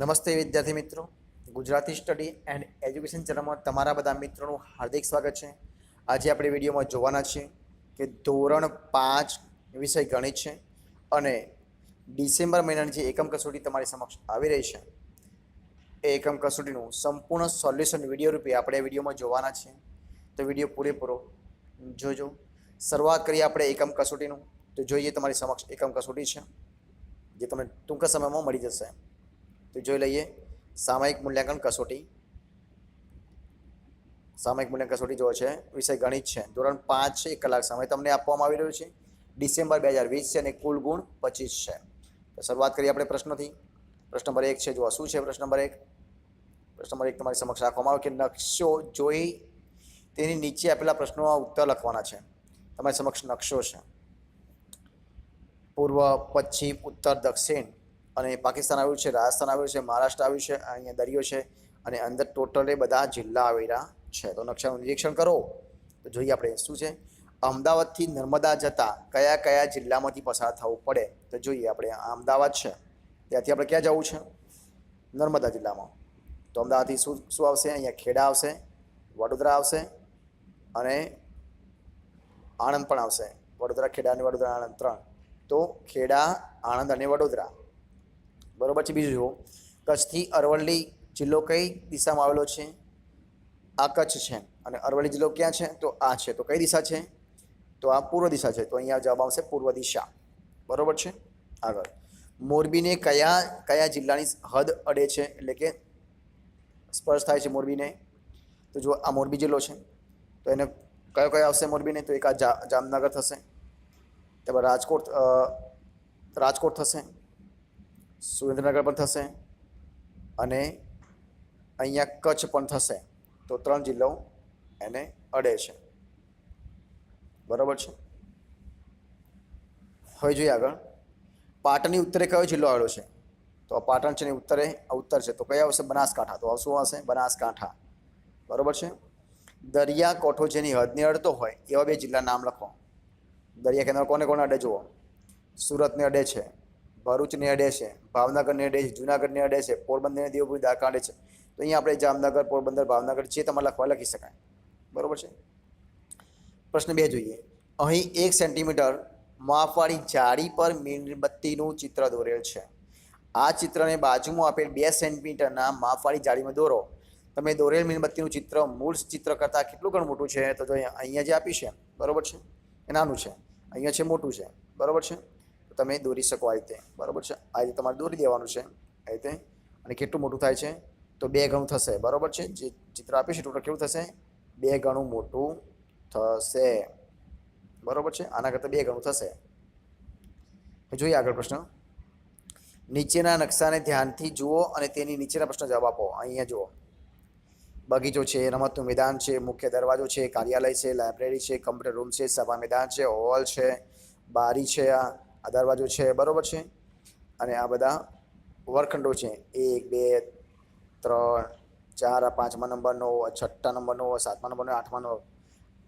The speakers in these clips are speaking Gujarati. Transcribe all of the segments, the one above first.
નમસ્તે વિદ્યાર્થી મિત્રો. ગુજરાતી સ્ટડી એન્ડ એજ્યુકેશન ચેનલમાં તમારા બધા મિત્રોનું હાર્દિક સ્વાગત છે. આજે આપણે વિડીયોમાં જોવાના છીએ કે ધોરણ પાંચ વિષય ગણિત છે અને ડિસેમ્બર મહિનાની જે એકમ કસોટી તમારી સમક્ષ આવી રહી છે. એ એકમ કસોટીનું સંપૂર્ણ સોલ્યુશન વીડિયો રૂપે આપણે વિડીયોમાં જોવાના છીએ. તો વીડિયો પૂરેપૂરો જોજો. શરૂઆત કરીએ આપણે એકમ કસોટીનું. તો જોઈએ તમારી સમક્ષ એકમ કસોટી છે, જે તમને ટૂંક સમયમાં મળી જશે. તો જોઈ લઈએ સામાયિક મૂલ્યાંકન કસોટી સામાયિક મૂલ્યાંકન કસોટી જો છે વિષય ગણિત છે ધોરણ પાંચ એક કલાક સમય તમને આપવામાં આવી રહ્યો છે ડિસેમ્બર બે હજાર વીસ છે અને કુલ ગુણ પચીસ છે તો શરૂઆત કરીએ આપણે પ્રશ્નોથી પ્રશ્ન નંબર એક છે જો શું છે પ્રશ્ન નંબર એક પ્રશ્ન નંબર એક તમારી સમક્ષ રાખવામાં આવ્યો કે નકશો જોઈ તેની નીચે આપેલા પ્રશ્નોમાં ઉત્તર લખવાના છે. તમારી સમક્ષ નકશો છે. પૂર્વ, પશ્ચિમ, ઉત્તર, દક્ષિણ અને પાકિસ્તાન આવ્યું છે, રાજસ્થાન આવ્યું છે, મહારાષ્ટ્ર આવ્યું છે, અહીંયા દરિયો છે અને અંદર ટોટલે બધા જિલ્લા આવેલા છે. તો નકશાનું નિરીક્ષણ કરો. તો જોઈએ આપણે શું છે. અમદાવાદથી નર્મદા જતાં કયા કયા જિલ્લામાંથી પસાર થવું પડે? તો જોઈએ આપણે અમદાવાદ છે. ત્યાંથી આપણે ક્યાં જવું છે? નર્મદા જિલ્લામાં. તો અમદાવાદથી શું શું આવશે? અહીંયા ખેડા આવશે, વડોદરા આવશે અને આણંદ પણ આવશે. વડોદરા, ખેડા અને વડોદરા, આણંદ ત્રણ. તો ખેડા, આણંદ અને વડોદરા. બરોબર છે, બીજું જુઓ. કચ્છથી અરવલ્લી જિલ્લો કઈ દિશામાં આવેલો છે? આ કચ્છ છે અને અરવલ્લી જિલ્લો ક્યાં છે? તો આ છે. તો કઈ દિશા છે? તો આ પૂર્વ દિશા છે. તો અહીંયા જવાબ આવશે પૂર્વ દિશા. બરોબર છે? આગળ. મોરબીને કયા કયા જિલ્લાની હદ અડે છે? એટલે કે સ્પર્શ થાય છે મોરબીને. તો જો આ મોરબી જિલ્લો છે. તો એને કયો કયો આવશે મોરબીને? તો એક આ જામનગર થશે. ત્યારબાદ રાજકોટ રાજકોટ થશે. સુરેન્દ્રનગર પણ થશે અને અહીંયા કચ્છ પણ થશે. તો ત્રણ જિલ્લો એને અડે છે. બરાબર છે? હવે જોઈએ આગળ. પાટણની ઉત્તરે કયો જિલ્લો આવેલો છે? તો આ પાટણ છે ને ઉત્તરે ઉત્તર છે. તો કયા આવશે? બનાસકાંઠા. તો શું આવશે? બનાસકાંઠા. બરાબર છે? દરિયા કોઠો જેની હદને અડતો હોય એવા બે જિલ્લા નામ લખો. દરિયા કિનારો કોને કોને અડે જુઓ? સુરતને અડે છે. ભરૂચને અડે છે ભાવનગરને અડે છે જુનાગઢને અડે છે પોરબંદરને દેવભૂમિ દાખલા અડે છે. તો અહીંયા આપણે જામનગર, પોરબંદર, ભાવનગર જે તમારે લખવા લખી શકાય. બરાબર છે? પ્રશ્ન બે જોઈએ. અહીં એક સેન્ટીમીટર માપવાળી જાળી પર મીણબત્તીનું ચિત્ર દોરેલ છે. આ ચિત્રને બાજુમાં આપેલ બે સેન્ટીમીટરના માપવાળી જાળીમાં દોરો. તમે દોરેલ મીણબત્તીનું ચિત્ર મૂળ ચિત્ર કરતાં કેટલું ઘણું મોટું છે? તો જો અહીંયા જે આપ્યું છે, બરોબર છે? એ નાનું છે. અહીંયા છે મોટું છે. બરોબર છે? તમે દોરી શકો આ રીતે. બરોબર છે? આ રીતે તમારે દોરી દેવાનું છે આ રીતે. અને કેટલું મોટું થાય છે? તો બે ગણું થશે. બરોબર છે? જે ચિત્ર આપ્યું છે ટોટલ કેવું થશે? બે ગણું મોટું થશે. બરોબર છે? આના કરતાં બે ગણું થશે. જોઈએ આગળ પ્રશ્ન. નીચેના નકશાને ધ્યાનથી જુઓ અને તેની નીચેના પ્રશ્ન જવાબ આપો. અહીંયા જુઓ. બગીચો છે, રમતનું મેદાન છે, મુખ્ય દરવાજો છે, કાર્યાલય છે, લાઇબ્રેરી છે, કમ્પ્યુટર રૂમ છે, સભા મેદાન છે, હોલ છે, બારી છે આ. આ દરવાજો છે, બરાબર છે? અને આ બધા વર્ગખંડો છે. એક, બે, ત્રણ, ચાર, આ પાંચમા નંબરનો છઠ્ઠા નંબરનો સાતમા નંબરનો આઠમા નંબર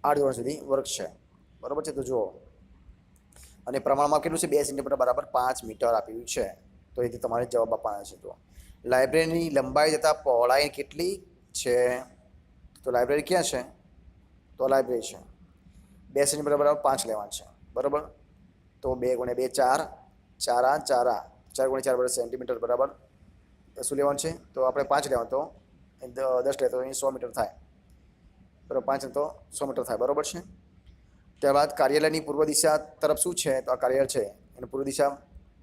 આઠ ધોરણ સુધી વર્ગ છે. બરાબર છે? તો જુઓ. અને પ્રમાણમાં કેટલું છે? બે સેન્ટીમીટર બરાબર પાંચ મીટર આપ્યું છે. તો એથી તમારે જવાબ આપવાના છે. તો લાઇબ્રેરીની લંબાઈ જતાં પહોળાઈ કેટલી છે? તો લાઇબ્રેરી ક્યાં છે? તો લાઇબ્રેરી છે. બે સેન્ટીમીટર બરાબર પાંચ લેવાનું છે. બરાબર? તો બે ગુણ્યા બે ચાર, ચારા ચારા ચાર ગુણ્યા ચાર બરાબર સેન્ટીમીટર બરાબર. શું લેવાનું છે? તો આપણે પાંચ લેવાનું તો દસ લે તો અહીં સો મીટર થાય. બરાબર, પાંચ તો સો મીટર થાય. બરાબર છે? ત્યારબાદ કાર્યાલયની પૂર્વ દિશા તરફ શું છે? તો આ કાર્યાલય છે. એની પૂર્વ દિશા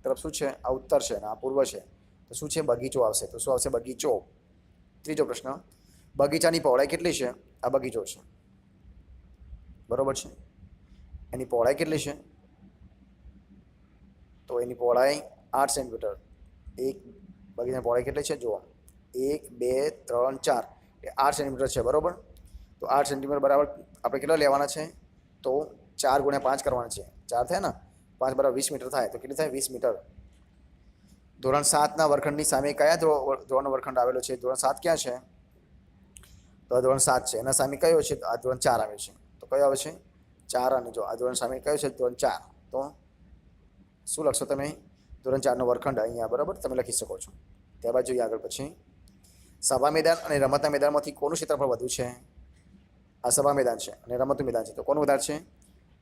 તરફ શું છે? આ ઉત્તર છે અને આ પૂર્વ છે. તો શું છે? બગીચો આવશે. તો શું આવશે? બગીચો. ત્રીજો પ્રશ્ન, બગીચાની પહોળાઈ કેટલી છે? આ બગીચો છે. બરાબર છે? એની પહોળાઈ કેટલી છે? તો એની પહોળાઈ આઠ સેન્ટીમીટર. એક બગીચાની પહોળાઈ કેટલી છે? જુઓ. એક, બે, ત્રણ, ચાર. એ આઠ સેન્ટીમીટર છે, બરાબર? તો આઠ સેન્ટીમીટર બરાબર આપણે કેટલા લેવાના છે? તો ચાર ગુણ્યા પાંચ કરવાના છે. ચાર થાય ને? પાંચ બરાબર વીસ મીટર થાય. તો કેટલી થાય? વીસ મીટર. ધોરણ સાતના વર્ગખંડની સામે કયા ધો- ધોરણનો વર્ગખંડ આવેલો છે? ધોરણ સાત ક્યાં છે? તો આ ધોરણ સાત છે. એના સામે કયો છે? આ ધોરણ ચાર આવે છે. તો કયો આવે છે? ચાર અને જો આ ધોરણ સામે કયો છે? ધોરણ ચાર. તો શું લખશો તમે? ધોરણ ચારનો વર્ગખંડ અહીંયા, બરાબર? તમે લખી શકો છો. ત્યારબાદ જોઈએ આગળ પછી. સભા મેદાન અને રમતના મેદાનમાંથી કોનું ક્ષેત્રફળ વધુ છે? આ સભા મેદાન છે અને રમતનું મેદાન છે. તો કોનું વધારે છે?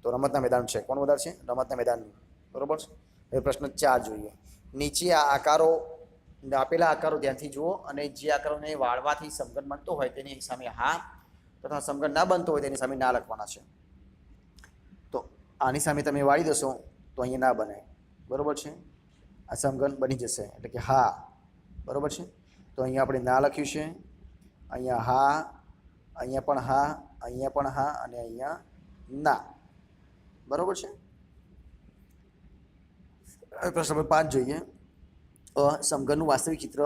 તો રમતના મેદાન છે. કોણ વધારે છે? રમતના મેદાનનું. બરાબર? છે હવે પ્રશ્ન ચાર જોઈએ. નીચે આ આકારો, આપેલા આકારો ધ્યાનથી જુઓ અને જે આકારોને વાળવાથી સમઘન બનતો હોય તેની સામે હા તથા સમઘન ના બનતો હોય તેની સામે ના લખવાના છે. તો આની સામે તમે વાળી દેશો તો અહીંયા ના બને. બરોબર છે? આ સમઘન બની જશે. એટલે કે હા. બરોબર છે? તો અહીંયા આપણે ના લખ્યું છે. અહીંયા હા, અહીંયા પણ હા, અહીંયા પણ હા અને અહીંયા ના. બરોબર છે? પ્રશ્ન નંબર પાંચ જોઈએ. સમઘનનું વાસ્તવિક ચિત્ર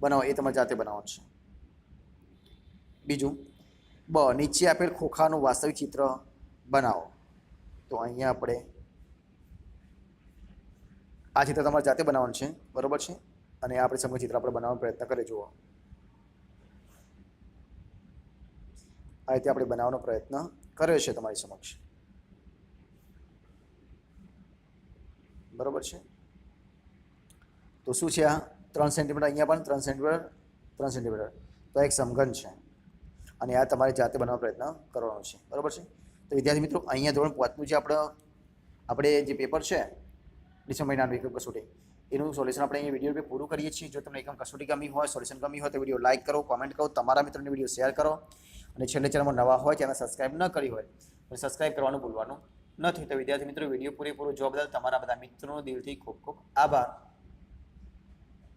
બનાવો, એ તમારે જાતે બનાવવાનું છે. બીજું, બ, નીચે આપેલ ખોખાનું વાસ્તવિક ચિત્ર બનાવો. તો અહીંયા આપણે આ ચિત્ર તમારે જાતે બનાવવાનું છે, બરોબર છે? અને આપણે સમય ચિત્ર આપણે બનાવવાનો પ્રયત્ન કરે જુઓ. આ રીતે આપણે બનાવવાનો પ્રયત્ન કર્યો છે તમારી સમક્ષ. બરોબર છે? તો શું છે આ? ત્રણ સેન્ટીમીટર અહીંયા પણ, ત્રણ સેન્ટીમીટર ત્રણ સેન્ટીમીટર તો એક સમઘન છે. અને આ તમારે જાતે બનાવવાનો પ્રયત્ન કરવાનો છે. બરોબર છે? તો વિદ્યાર્થી મિત્રો, અહીંયા ધોરણ પાંચનું જે આપણે આપણે જે પેપર છે ડિસેમ્બર મહિનાનું એકમ કસોટી. એનું સોલ્યુશન આપણે અહીંયા વીડિયો પર પૂરું કરીએ છીએ. જો તમને એકમ કસોટી ગમી હોય, સોલ્યુશન ગમી હોય, તો વીડિયો લાઇક કરો કોમેન્ટ કરો, તમારા મિત્રોને વીડિયો શેર કરો. અને છેલ્લે ચેનલમાં નવા હોય ચેનલ સબસ્ક્રાઇબ ન કરી હોય, તો સબસ્ક્રાઇબ કરવાનું ભૂલવાનું નથી. તો વિદ્યાર્થી મિત્રો વીડિયો પૂરેપૂરો જોવા બદલ તમારા બધા મિત્રોનો દિલથી ખૂબ ખૂબ આભાર.